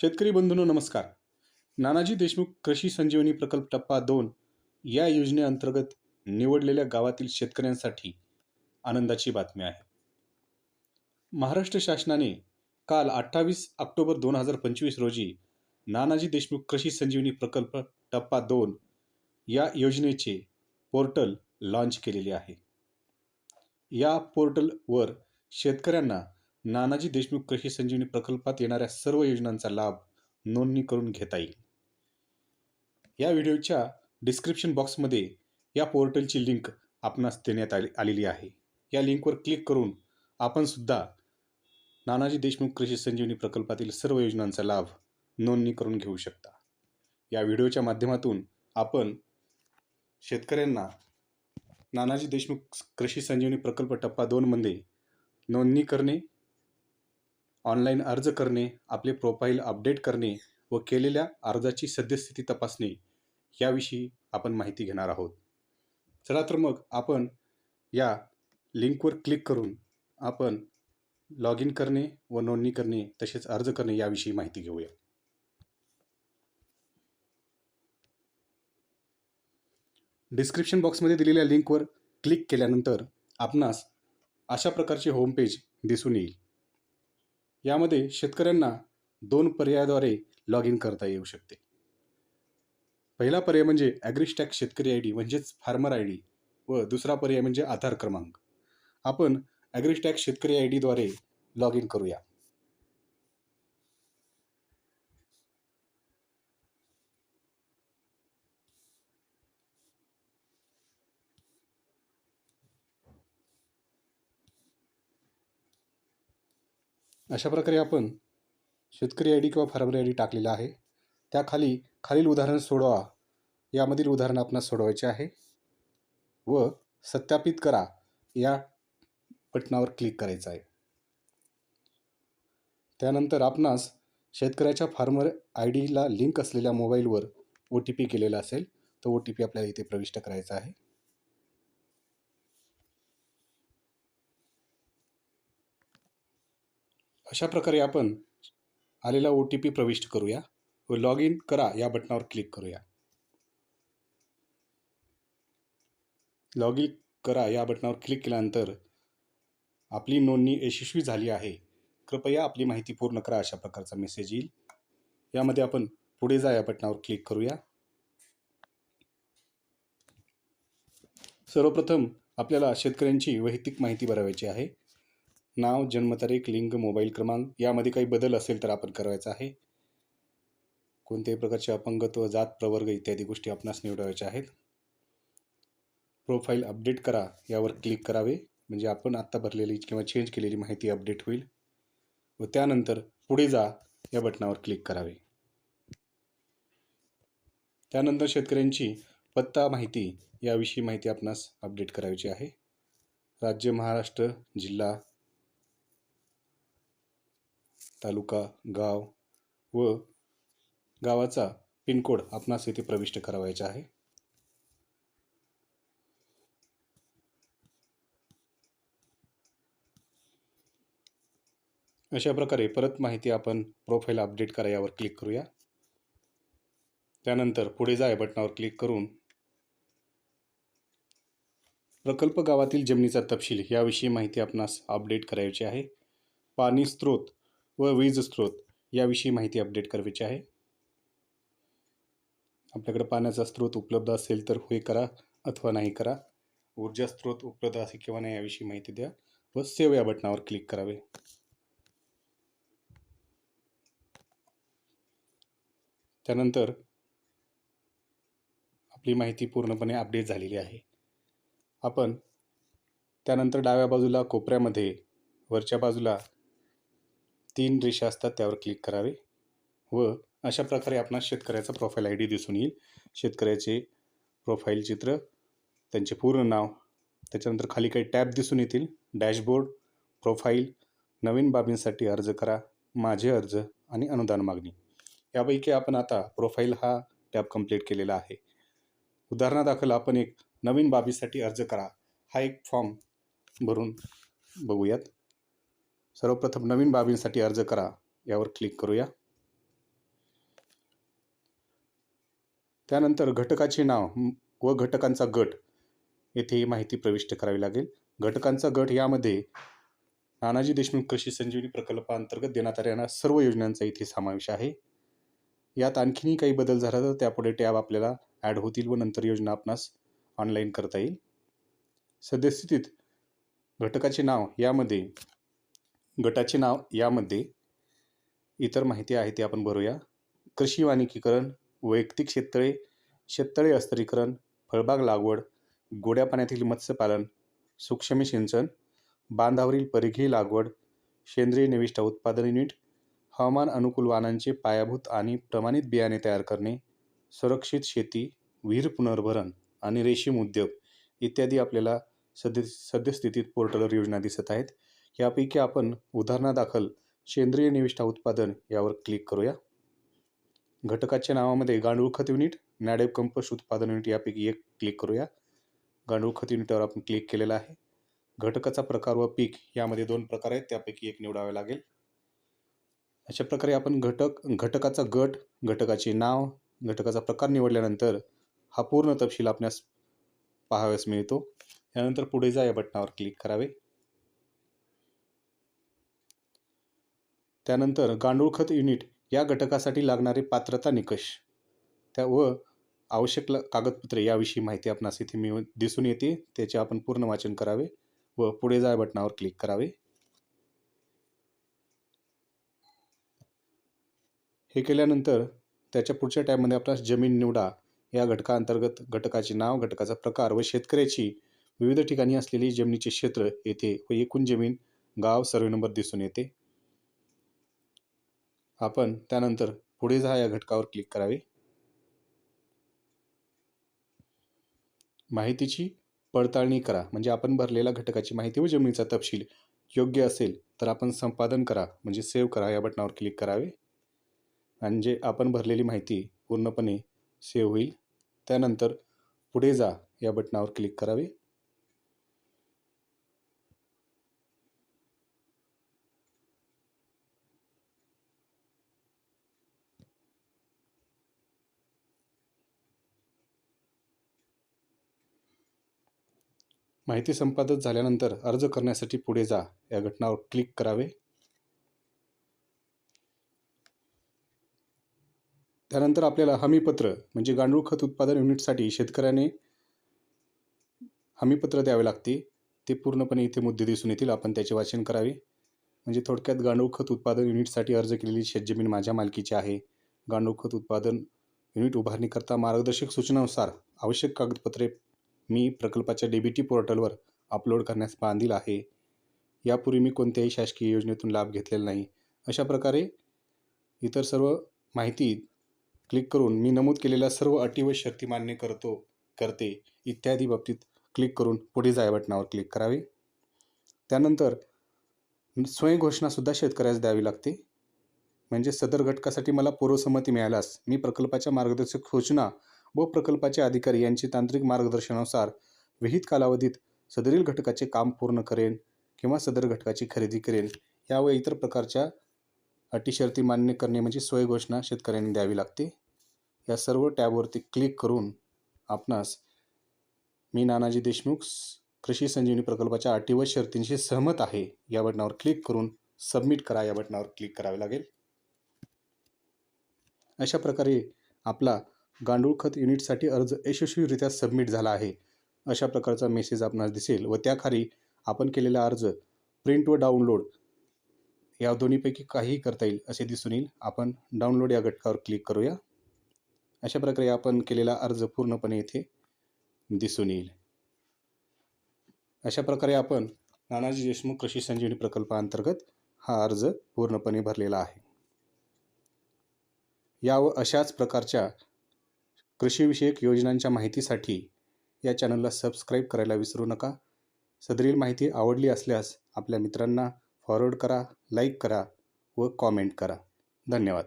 शेतकरी बंधूंनो नमस्कार. नानाजी देशमुख कृषी संजीवनी प्रकल्प टप्पा दोन या योजनेअंतर्गत निवडलेल्या गावातील शेतकऱ्यांसाठी आनंदाची बातमी आहे. महाराष्ट्र शासनाने काल अठ्ठावीस ऑक्टोबर दोन हजार पंचवीस रोजी नानाजी देशमुख कृषी संजीवनी प्रकल्प टप्पा दोन या योजनेचे पोर्टल लॉन्च केलेले आहे. या पोर्टलवर शेतकऱ्यांना नानाजी देशमुख कृषी संजीवनी प्रकल्पात येणाऱ्या सर्व योजनांचा लाभ नोंदणी करून घेता येईल. या व्हिडिओच्या डिस्क्रिप्शन बॉक्समध्ये या पोर्टलची लिंक आपणास देण्यात आली आलेली आहे. या लिंकवर क्लिक करून आपण सुद्धा नानाजी देशमुख कृषी संजीवनी प्रकल्पातील सर्व योजनांचा लाभ नोंदणी करून घेऊ शकता. या व्हिडिओच्या माध्यमातून आपण शेतकऱ्यांना नानाजी देशमुख कृषी संजीवनी प्रकल्प टप्पा दोनमध्ये नोंदणी करणे ऑनलाईन अर्ज करणे आपले प्रोफाईल अपडेट करणे व केलेल्या अर्जाची सद्यस्थिती तपासणे याविषयी आपण माहिती घेणार आहोत. चला तर मग आपण या लिंकवर क्लिक करून आपण लॉग इन करणे व नोंदणी करणे तसेच अर्ज करणे याविषयी माहिती घेऊया. डिस्क्रिप्शन बॉक्समध्ये दिलेल्या लिंकवर क्लिक केल्यानंतर आपणास अशा प्रकारचे होमपेज दिसून येईल. यामध्ये शेतकऱ्यांना दोन पर्यायाद्वारे लॉग इन करता येऊ शकते. पहिला पर्याय म्हणजे ॲग्रिस्टॅक शेतकरी आय डी म्हणजेच फार्मर आय डी व दुसरा पर्याय म्हणजे आधार क्रमांक. आपण ॲग्रिस्टॅक शेतकरी आय डीद्वारे लॉग इन करूया. अशा प्रकारे आपण शेतकरी आय डी किंवा फार्मर आय डी टाकलेला आहे. त्याखाली खालील उदाहरण सोडवा. यामधील उदाहरण आपणास सोडवायचे आहे. व सत्यापित करा. या बटनावर क्लिक करायचं आहे. त्यानंतर आपणास शेतकऱ्याच्या फार्मर आय डीला लिंक असलेल्या मोबाईलवर ओ टी पी केलेला असेल तो ओ टी पी आपल्याला इथे प्रविष्ट करायचा आहे. अशा प्रकारे आपण आलेला ओ टी पी प्रविष्ट करूया व लॉग इन करा या बटनावर क्लिक करूया. लॉग इन करा या बटनावर क्लिक केल्यानंतर आपली नोंदणी यशस्वी झाली आहे. कृपया आपली माहिती पूर्ण करा अशा प्रकारचा मेसेज येईल. यामध्ये आपण पुढे जा या बटनावर क्लिक करूया. सर्वप्रथम आपल्याला शेतकऱ्यांची वैयक्तिक माहिती भरावायची आहे. नाव जन्मतारीख लिंग मोबाईल क्रमांक यामध्ये काही बदल असेल तर आपण करायचा आहे. कोणत्याही प्रकारचे अपंगत्व जात प्रवर्ग इत्यादी गोष्टी आपणास निवडायच्या आहेत. प्रोफाईल अपडेट करा यावर क्लिक करावे. म्हणजे आपण आत्ता भरलेली किंवा चेंज केलेली माहिती अपडेट होईल. व त्यानंतर पुढे जा या बटनावर क्लिक करावे. त्यानंतर शेतकऱ्यांची पत्ता माहिती याविषयी माहिती आपणास अपडेट करायची आहे. राज्य महाराष्ट्र जिल्हा तालुका गाव व गावाचा पिनकोड आपणास येथे प्रविष्ट करावायचा आहे. अशा प्रकारे परत माहिती आपण प्रोफाईल अपडेट करा यावर क्लिक करूया. त्यानंतर पुढे जा या बटनावर क्लिक करून प्रकल्प गावातील जमिनीचा तपशील याविषयी माहिती आपणास अपडेट करायची आहे. पाणी स्रोत व वीज स्रोत याविषयी माहिती अपडेट करायची आहे. आपल्याकडे पाण्याचा स्रोत उपलब्ध असेल तर होय करा अथवा नाही करा. ऊर्जा स्रोत उपलब्ध असेल किंवा नाही याविषयी माहिती द्या व सेव या बटनावर क्लिक करावे. त्यानंतर आपली माहिती पूर्णपणे अपडेट झालेली आहे. आपण त्यानंतर डाव्या बाजूला कोपऱ्यामध्ये वरच्या बाजूला तीन रेषा असतात त्यावर क्लिक करावे. व अशा प्रकारे आपणास शेतकऱ्याचा प्रोफाईल आय डी दिसून येईल. शेतकऱ्याचे प्रोफाईल चित्र त्यांचे पूर्ण नाव त्याच्यानंतर खाली काही टॅब दिसून येतील. डॅशबोर्ड प्रोफाईल नवीन बाबींसाठी अर्ज करा माझे अर्ज आणि अनुदान मागणी. यापैकी आपण आता प्रोफाईल हा टॅब कंप्लीट केलेला आहे. उदाहरणादाखल आपण एक नवीन बाबीसाठी अर्ज करा. हा एक फॉर्म भरून बघूयात. सर्वप्रथम नवीन बाबींसाठी अर्ज करा. यावर क्लिक करूया. त्यानंतर घटकाचे नाव व घटकांचा गट. येथे ही माहिती प्रविष्ट करावी लागेल. घटकांचा गट यामध्ये नानाजी देशमुख कृषी संजीवनी प्रकल्पाअंतर्गत देण्यात आलेल्या सर्व योजनांचा इथे समावेश आहे. यात आणखीनही काही बदल झाला तर त्यापुढे टॅब आपल्याला ॲड होतील व नंतर योजना आपणास ऑनलाईन करता येईल. सद्यस्थितीत घटकाचे नाव यामध्ये गटाचे नाव यामध्ये इतर माहिती आहे ती आपण भरूया. कृषी वानिकीकरण वैयक्तिक शेततळे शेततळे अस्तरीकरण फळबाग लागवड गोड्या पाण्यातील मत्स्यपालन सूक्ष्म सिंचन बांधावरील परिघी लागवड सेंद्रिय निविष्ठा उत्पादन युनिट हवामान अनुकूल वाहनांचे पायाभूत आणि प्रमाणित बियाणे तयार करणे सुरक्षित शेती विहीर पुनर्भरण आणि रेशीम उद्योग इत्यादी आपल्याला सद्य सद्यस्थितीत पोर्टलवर योजना दिसत आहेत. यापैकी आपण उदाहरणादाखल सेंद्रिय निविष्ठा उत्पादन यावर क्लिक करूया. घटकाच्या नावामध्ये गांडूळ खत युनिट नॅडेब कंपोस्ट उत्पादन युनिट यापैकी एक क्लिक करूया. गांडूळ खत युनिटवर आपण क्लिक केलेला आहे. घटकाचा प्रकार व पीक यामध्ये दोन प्रकार आहेत त्यापैकी एक निवडावे लागेल. अशा प्रकारे आपण घटक घटकाचा गट घटकाचे नाव घटकाचा प्रकार निवडल्यानंतर हा पूर्ण तपशील आपल्यास पाहाव्यास मिळतो. त्यानंतर पुढे जा या बटणावर क्लिक करावे. त्यानंतर गांडूळ खत युनिट या घटकासाठी लागणारे पात्रता निकष. त्या व आवश्यक ल- कागदपत्रे याविषयी माहिती आपणास इथे मिळून दिसून येते. त्याचे आपण पूर्ण वाचन करावे व पुढे जाय बटणावर बटनावर क्लिक करावे. हे केल्यानंतर त्याच्या पुढच्या टॅबमध्ये आपल्यास जमीन निवडा या घटकाअंतर्गत घटकाचे नाव घटकाचा प्रकार व शेतकऱ्याची विविध ठिकाणी असलेली जमिनीचे क्षेत्र येथे व एकूण जमीन गाव सर्वे नंबर दिसून येते. आपण त्यानंतर पुढे जा या घटकावर क्लिक करावे. माहितीची पडताळणी करा. म्हणजे आपण भरलेल्या घटकाची माहिती व जमिनीचा तपशील योग्य असेल तर आपण संपादन करा. म्हणजे सेव्ह करा या बटनावर क्लिक करावे. म्हणजे आपण भरलेली माहिती पूर्णपणे सेव्ह होईल त्यानंतर पुढे जा या बटनावर क्लिक करावे. माहिती संपादित झाल्यानंतर अर्ज करण्यासाठी पुढे जा. या घटनावर क्लिक करावे. त्यानंतर आपल्याला हमीपत्र म्हणजे गांडूळ खत उत्पादन युनिटसाठी शेतकऱ्याने हमीपत्र द्यावे लागते. ते पूर्णपणे इथे मुद्दे दिसून येतील. आपण त्याचे वाचन करावे. म्हणजे थोडक्यात गांडूळ खत उत्पादन युनिटसाठी अर्ज केलेली शेतजमीन माझ्या मालकीची आहे. गांडूळ खत उत्पादन युनिट उभारणीकरता मार्गदर्शक सूचनानुसार आवश्यक कागदपत्रे मी प्रकल्पाच्या डीबीटी पोर्टलवर अपलोड करण्यास बांधील आहे. यापूर्वी मी कोणत्याही शासकीय योजनेतून लाभ घेतलेला नाही. अशा प्रकारे इतर सर्व माहिती क्लिक करून मी नमूद केलेल्या सर्व अटी व शक्ती मान्य करतो करते इत्यादी बाबतीत क्लिक करून पुढे जाय बटनावर क्लिक करावे. त्यानंतर स्वयंघोषणासुद्धा शेतकऱ्यास द्यावी लागते. म्हणजे सदर घटकासाठी मला पूर्वसंमती मिळाल्यास मी प्रकल्पाच्या मार्गदर्शक सूचना व प्रकल्पाचे अधिकारी यांचे तांत्रिक मार्गदर्शनानुसार विहित कालावधीत सदरील घटकाचे काम पूर्ण करेन किंवा सदर घटकाची खरेदी करेन या व इतर प्रकारच्या अटी शर्ती मान्य करणे म्हणजे स्वयंघोषणा शेतकऱ्यांनी द्यावी लागते. या सर्व टॅबवरती क्लिक करून आपणास मी नानाजी देशमुख कृषी संजीवनी प्रकल्पाच्या अटी व शर्तींशी सहमत आहे या बटनावर क्लिक करून सबमिट करा या बटनावर क्लिक करावे लागेल. अशा प्रकारे आपला गांडूळ खत युनिटसाठी अर्ज यशस्वीरित्या सबमिट झाला आहे. अशा प्रकारचा मेसेज आपणास दिसेल व त्याखाली आपण केलेला अर्ज प्रिंट व डाउनलोड या दोन्हीपैकी काहीही करता येईल असे दिसून येईल. आपण डाउनलोड या घटकावर क्लिक करूया. अशा प्रकारे आपण केलेला अर्ज पूर्णपणे इथे दिसून येईल. अशा प्रकारे आपण नानाजी देशमुख कृषी संजीवनी प्रकल्पाअंतर्गत हा अर्ज पूर्णपणे भरलेला आहे. या व अशाच प्रकारच्या कृषीविषयक योजनांच्या माहितीसाठी या चॅनलला सबस्क्राईब करायला विसरू नका. सदरील माहिती आवडली असल्यास आपल्या मित्रांना फॉरवर्ड करा लाईक करा व कॉमेंट करा. धन्यवाद.